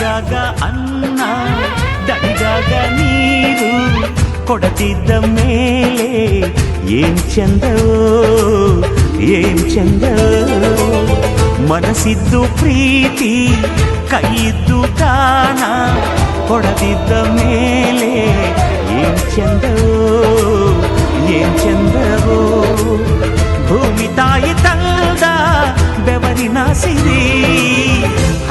ಹಸಿದಾಗ ಅನ್ನ ದಣಿದಾಗ ನೀರು ಕೊಡದಿದ್ದ ಮೇಲೆ ಏನ್ ಚಂದವೋ ಏನ್ ಚಂದವೋ ಮನಸ್ಸಿದ್ದು ಪ್ರೀತಿ ಕೈಯಿದ್ದು ದಾನ ಕೊಡದಿದ್ದ ಮೇಲೆ ಏನ್ ಚಂದವೋ ಏನ್ ಚಂದವೋ ಭೂಮಿ ತಾಯಿ ತಂದ ಬೆವರಿನ ಸಿರಿ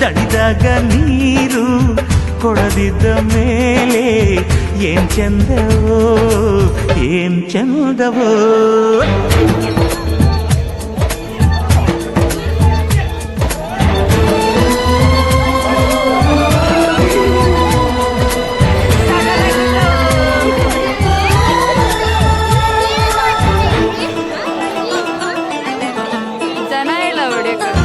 ದಡಿದಾಗ ನೀರು ಕೊಡದಿದ್ದ ಮೇಲೆ ಏನ್ ಚಂದವೋ ಏನ್ ಚಂದವೋ ಜನ ಇಲ್ಲ ಹೊಡಿಯೋಕೆ